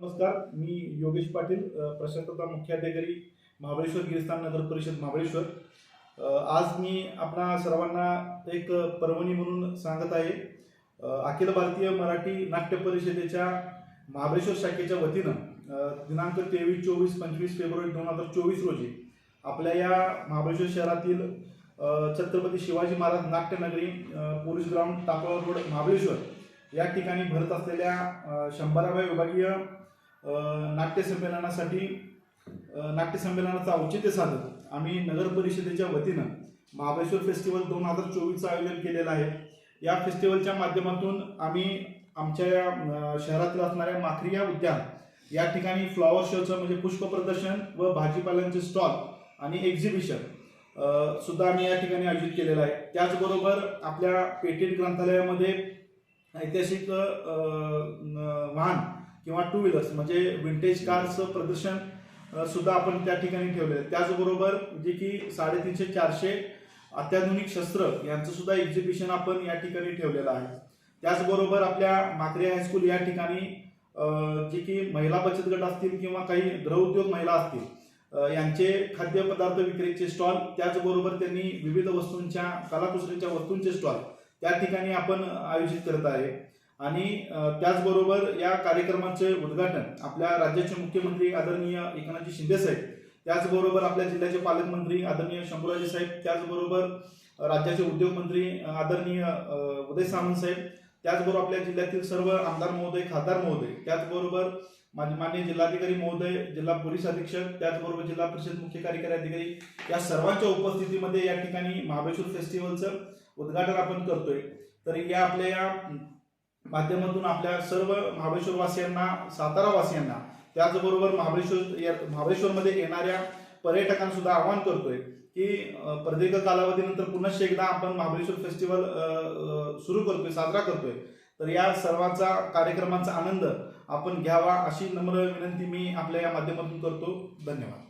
नमस्कार मी योगेश पाटील प्रशांतता मुख्याधिकारी महाबळेश्वर गिरिस्थान नगर परिषद महाबळेश्वर. आज मी आपणा सर्वांना एक पर्वणी म्हणून सांगत आहे. अखिल भारतीय मराठी नाट्य परिषदेच्या महाबळेश्वर शाखेच्या वतीनं दिनांक तेवीस चोवीस पंचवीस फेब्रुवारी दोन हजार चोवीस रोजी आपल्या या महाबळेश्वर शहरातील Chhatrapati Shivaji Maharaj Natyanagari police ground Takala road Mahabaleshwar या ठिकाणी भरत असलेल्या शंभराव्या विभागीय नाट्यसंमेलनासाठी नाट्यसंमेलनाचं औचित्य साधत आम्ही नगर परिषदेच्या वतीनं महाबळेश्वर फेस्टिवल दोन हजार चोवीसचं आयोजन केलेलं आहे. या फेस्टिवलच्या माध्यमातून आम्ही आमच्या या अ, शहरातील असणाऱ्या माखरिया उद्यान या ठिकाणी फ्लॉवर शोचं म्हणजे पुष्प प्रदर्शन व भाजीपाल्यांचे स्टॉल आणि एक्झिबिशन सुद्धा आम्ही या ठिकाणी आयोजित केलेलं आहे. त्याचबरोबर आपल्या पेटेंट ग्रंथालयामध्ये ऐतिहासिक वाहन किंवा टू व्हीलर्स म्हणजे विंटेज कारचं प्रदर्शन सुद्धा आपण त्या ठिकाणी ठेवलेलं आहे. त्याचबरोबर जे की साडेतीनशे चारशे अत्याधुनिक शस्त्र यांचं सुद्धा एक्झिबिशन आपण या ठिकाणी ठेवलेलं आहे. त्याचबरोबर आपल्या माकरे हायस्कूल या ठिकाणी जे की महिला बचत गट असतील किंवा काही गृहउद्योग महिला असतील यांचे खाद्यपदार्थ विक्रीचे स्टॉल त्याचबरोबर त्यांनी विविध वस्तूंच्या कलाकुसरीच्या वस्तूंचे स्टॉल त्या ठिकाणी आपण आयोजित करत आहे. आणि त्याचबरोबर या कार्यक्रमाचे उद्घाटन आपल्या राज्याचे मुख्यमंत्री आदरणीय एकनाथजी शिंदे साहेब त्याचबरोबर आपल्या जिल्ह्याचे पालकमंत्री आदरणीय शंभूराजे साहेब त्याचबरोबर राज्याचे उद्योगमंत्री आदरणीय उदय सामंत साहेब त्याचबरोबर आपल्या जिल्ह्यातील सर्व आमदार महोदय खासदार महोदय त्याचबरोबर माझे माननीय जिल्हाधिकारी महोदय जिल्हा पोलीस अधीक्षक त्याचबरोबर जिल्हा परिषद मुख्य कार्यकारी अधिकारी या सर्वांच्या उपस्थितीमध्ये या ठिकाणी महाबळेश्वर फेस्टिवलचं उद्घाटन आपण करतोय. तर या आपल्या या माध्यमातून आपल्या सर्व महाबळेश्वरवासियांना सातारावासियांना त्याचबरोबर महाबळेश्वर या महाबळेश्वरमध्ये येणाऱ्या पर्यटकांना सुद्धा आवाहन करतोय की प्रदीर्घ कालावधीनंतर पुनश्च एकदा आपण महाबळेश्वर फेस्टिवल सुरू करतोय साजरा करतोय. तर या सर्वांचा कार्यक्रमाचा आनंद आपण घ्यावा अशी नम्र विनंती मी आपल्या या माध्यमातून करतो. धन्यवाद.